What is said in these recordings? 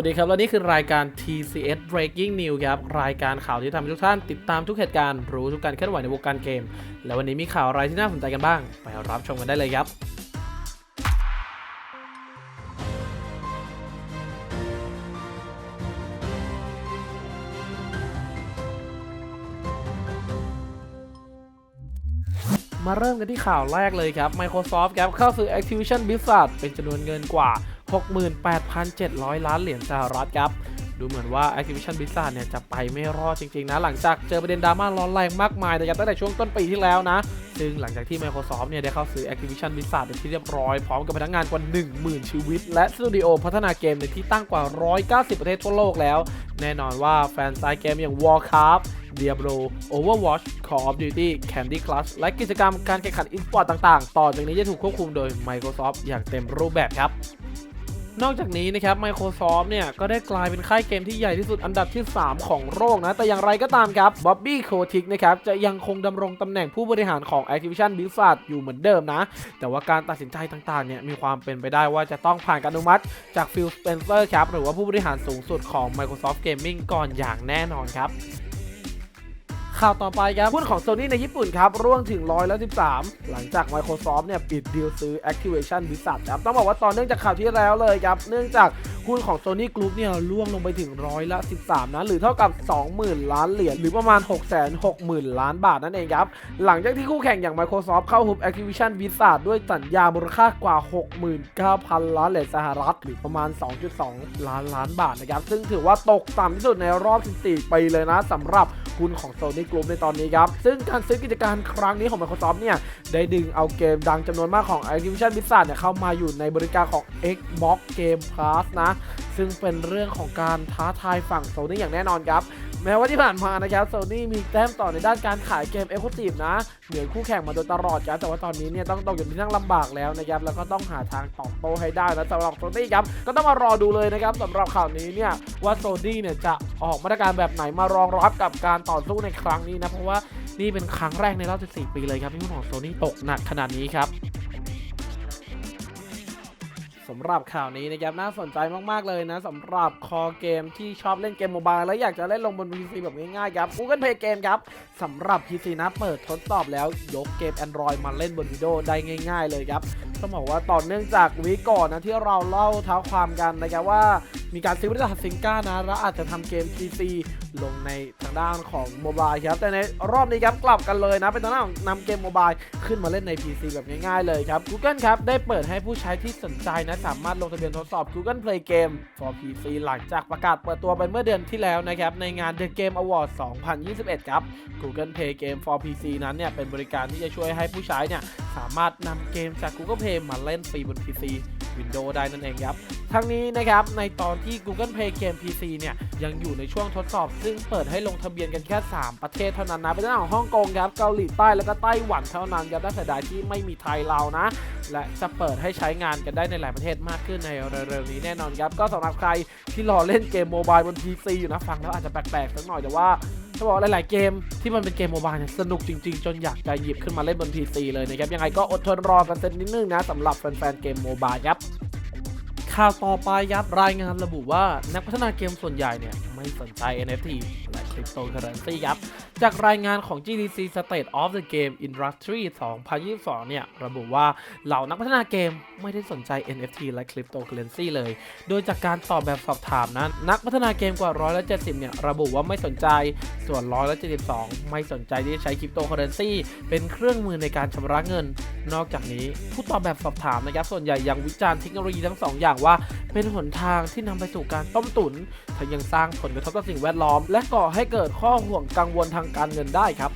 วัสดีครับ และนี่คือรายการ TCS Breaking News ครับ รายการข่าวที่ทำให้ทุกท่านติดตามทุกเหตุการณ์ รู้ทุกการเคลื่อนไหวในวงการเกม และวันนี้มีข่าวอะไรที่น่าสนใจกันบ้าง ไปรับชมกันได้เลยครับมาเริ่มกันที่ข่าวแรกเลยครับ Microsoft ครับเข้าซื้อ Activision Blizzard เป็นจำนวนเงินกว่า 68,700 ล้านเหรียญสหรัฐครับดูเหมือนว่า Activision Blizzard เนี่ยจะไปไม่รอดจริงๆนะ หลังจากเจอประเด็นดราม่าร้อนแรงมากมายนะครับตั้งแต่ช่วงต้นปีที่แล้วนะ ซึ่งหลังจากที่ Microsoft เนี่ยได้เข้าซื้อ Activision Blizzard เป็นที่เรียบร้อย พร้อมกับพนักงานกว่า 10,000 ชีวิต และสตูดิโอพัฒนาเกมในที่ตั้งกว่า 190 ประเทศทั่วโลกแล้ว แน่นอนว่าแฟนสายเกมอย่าง Warcraft Diablo Overwatch Call of Duty Candy Crush และกิจกรรมการแข่งขัน e-sport ต่างๆ ต่อจากนี้จะถูกควบคุมโดย Microsoft อย่างเต็มรูปแบบครับ นอกจากนี้นะครับ Microsoft เนี่ย ก็ได้กลายเป็นค่ายเกมที่ใหญ่ที่สุดอันดับที่ 3 ของโลกนะ แต่อย่างไรก็ตามครับบ๊อบบี้โคทิกนะครับ จะยังคงดำรงตำแหน่งผู้บริหารของ Activision Blizzard อยู่เหมือนเดิมนะ แต่ว่าการตัดสินใจต่างๆ เนี่ย มีความเป็นไปได้ว่าจะต้องผ่านการอนุมัติจากฟิลสเปนเซอร์ครับ หรือว่าผู้บริหารสูงสุดของ Microsoft Gaming ก่อนอย่างแน่นอนครับ ข่าวต่อไปครับหุ้นของ Sony ในญี่ปุ่นครับ ร่วงถึงร้อยละ13 หลังจาก Microsoft เนี่ยปิดดีลซื้อ Activation Blizzard ครับต้องบอกว่าตอนเนื่องจากข่าวที่แล้วเลยครับ เนื่องจากหุ้นของ Sony Group เนี่ยร่วงลงไปถึงร้อยละ 13 นะ หรือเท่ากับ 20,000 ล้านเหรียญหรือประมาณ 660,000 ล้านบาทนั่นเองครับ หลังจากที่คู่แข่งอย่าง Microsoft เข้าฮุบ Activision Blizzard ด้วยสัญญามูลค่ากว่า 69,000 ล้านเหรียญสหรัฐ หรือประมาณ 2.2 ล้านล้านบาทนะครับ ซึ่งถือว่าตกต่ำที่สุดในรอบ 14 ปีเลยนะสำหรับหุ้นของ Sony Group ในตอนนี้ครับ ซึ่งการซื้อกิจการครั้งนี้ของ Microsoft เนี่ย ได้ดึงเอาเกมดังจำนวนมากของ Activision Blizzard เนี่ยเข้ามาอยู่ในบริการของ Xbox Game Pass นะซึ่งเป็นเรื่องของการท้าทายฝั่ง Sony อย่างแน่นอนครับ แม้ว่าที่ผ่านมานะครับ Sony มีแต้มต่อในด้านการขายเกม Exclusive นะ เหนือคู่แข่งมาโดยตลอดครับแต่ว่าตอนนี้เนี่ยต้องตกอยู่ที่นั่งลำบากแล้วนะครับแล้วก็ต้องหาทางตอบโต้ให้ได้นะสำหรับ Sony ครับก็ต้องมารอดูเลยนะครับสำหรับข่าวนี้เนี่ยว่า Sony เนี่ยจะออกมาตรการแบบไหนมารองรับกับการต่อสู้ในครั้งนี้นะเพราะว่านี่เป็นครั้งแรกในรอบ14ปีเลยครับที่หุ้ของ Sony ตกหนักขนาดนี้ครับ สำหรับข่าวนี้นะครับน่าสนใจมากๆเลยนะสำหรับคอเกมที่ชอบเล่นเกมโมบายและอยากจะเล่นลงบน PC แบบง่ายๆครับ Google Play Game ครับสำหรับ PC นะเปิดทดสอบแล้วยกเกม Android มาเล่นบนวิดีโอได้ง่าย ๆ เลยครับ ต้องบอกว่าต่อเนื่องจากวีก่อนนะที่เราเล่าเท้าความกันนะครับว่ามีการซื้อบริษัทซิงก้านะแล้วอาจจะทำเกม PC ลงในทางด้านของโมบายครับแต่ในรอบนี้ครับกลับกันเลยนะ เป็นทางด้านของนำเกมโมบายขึ้นมาเล่นใน PC แบบง่ายๆเลยครับ Google ครับ ได้เปิดให้ผู้ใช้ที่สนใจนะ สามารถลงทะเบียนทดสอบ Google Play Game for PC หลังจากประกาศเปิดตัวไปเมื่อเดือนที่แล้วนะครับ ในงาน The Game Award 2021 ครับ Google Play Game for PC นั้นเนี่ยเป็นบริการที่จะช่วยให้ผู้ใช้เนี่ยสามารถนำเกมจาก Google Play มาเล่นฟรีบน PC Windows ได้นั่นเองครับ ทั้งนี้นะครับในตอนที่ Google Play Game PC เนี่ยยังอยู่ในช่วงทดสอบ ซึ่งเปิดให้ลงทะเบียนกันแค่ 3 ประเทศเท่านั้นนะเป็นเรื่องของฮ่องกงครับเกาหลีใต้แล้วก็ไต้หวันเท่านั้นครับน่าเสียดายที่ไม่มีไทยเรานะ และจะเปิดให้ใช้งานกันได้ในหลายประเทศมากขึ้นในเร็วๆนี้แน่นอนครับก็สำหรับใครที่รอเล่นเกมโมบายบน PC อยู่นะฟังแล้วอาจจะแปลกๆสักหน่อยแต่ว่าจะบอกหลาย ๆ เกมที่มันเป็นเกมโมบายเนี่ยสนุกจริง ๆ จนอยากจะหยิบขึ้นมาเล่นบน PC เลยนะครับยังไงก็อดทนรอกันสักนิดนึงนะสำหรับแฟน ๆ เกมโมบายครับข่าวต่อไปครับรายงานระบุว่านักพัฒนาเกมส่วนใหญ่เนี่ย ไม่สนใจ NFT และคริปโตเคอเรนซีครับ จากรายงานของ GDC State of the Game Industry 2022 เนี่ย ระบุว่าเหล่านักพัฒนาเกมไม่ได้สนใจ NFT และคริปโตเคอเรนซีเลย โดยจากการตอบแบบสอบถามนั้น นักพัฒนาเกมกว่า 170 เนี่ย ระบุว่าไม่สนใจ ส่วน 172 ไม่สนใจที่จะใช้คริปโตเคอเรนซีเป็นเครื่องมือในการชำระเงิน นอกจากนี้ ผู้ตอบแบบสอบถามนะครับ ส่วนใหญ่ยังวิจารณ์เทคโนโลยีทั้งสองอย่างว่า เป็นหนทางที่นำไปสู่การต้มตุนทั้งยังสร้างผลกระทบต่อสิ่งแวดล้อม และก่อให้เกิดข้อห่วงกังวลทางการเงินได้ครับ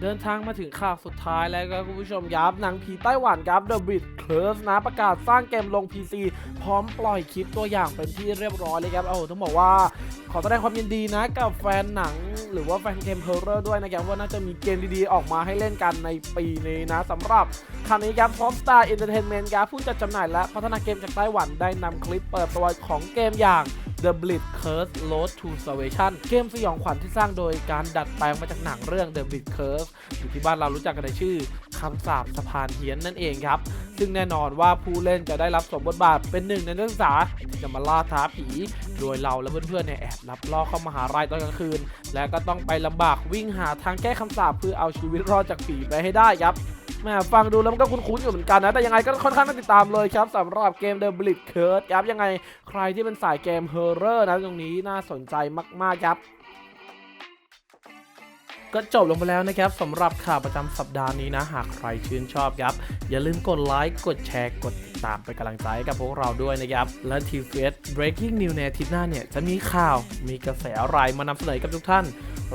เดินทางมาถึงข่าวสุดท้ายแล้วครับคุณผู้ชมครับหนังผีไต้หวันครับ The Bridge Curse นะประกาศสร้างเกมลง PC พร้อมปล่อยคลิปตัวอย่างเป็นที่เรียบร้อยเลยครับโอ้ต้องบอกว่าขอแสดงความยินดีนะกับแฟนหนังหรือว่าแฟนเกมเฮอร์เรอร์ด้วยนะครับว่าน่าจะมีเกมดีๆ ออกมาให้เล่นกันในปีนี้นะสำหรับคราวนี้ครับ Popstar Entertainment ครับผู้จัดจำหน่ายและพัฒนาเกมจากไต้หวันได้นำคลิปเปิดตัวของเกมอย่าง The Blitz Curse Road to Salvation เกมสยองขวัญที่สร้างโดยการดัดแปลงมาจากหนังเรื่อง The Blitz Curse หรือที่บ้านเรารู้จักกันในชื่อคำสาปสะพานเฮียนนั่นเองครับ ซึ่งแน่นอนว่าผู้เล่นจะได้รับสมบทบาทเป็นหนึ่งในนักศึกษาที่จะมาล่าท้าผี โดยเราและเพื่อนๆเนี่ยแอบลับล่อเข้ามาหาลัยตอนกลางคืน และก็ต้องไปลำบากวิ่งหาทางแก้คำสาปเพื่อเอาชีวิตรอดจากผีไปให้ได้ครับ แม่ฟังดูแล้วมันก็คุ้นๆอยู่เหมือนกันนะ แต่ยังไงก็ค่อนข้างน่าติดตามเลยครับสำหรับเกม The Blitz Curse ครับยังไงใครที่เป็นสายเกม Horror นะตรงนี้น่าสนใจมากๆครับก็จบลงไปแล้วนะครับสำหรับข่าวประจำสัปดาห์นี้นะ หากใครชื่นชอบครับ อย่าลืมกดไลค์กดแชร์กดติดตามเป็นกำลังใจกับพวกเราด้วยนะครับ และทีเฟส breaking news ในอาทิตย์หน้าเนี่ย จะมีข่าวมีกระแสอะไรมานำเสนอกับทุกท่าน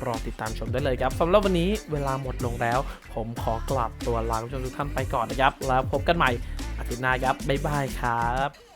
รอติดตามชมได้เลยครับสำหรับวันนี้เวลาหมดลงแล้ว ผมขอกลับตัวลาคุณผู้ชมทุกท่านไปก่อนนะครับ แล้วพบกันใหม่อาทิตย์หน้าครับบ๊ายบายครับ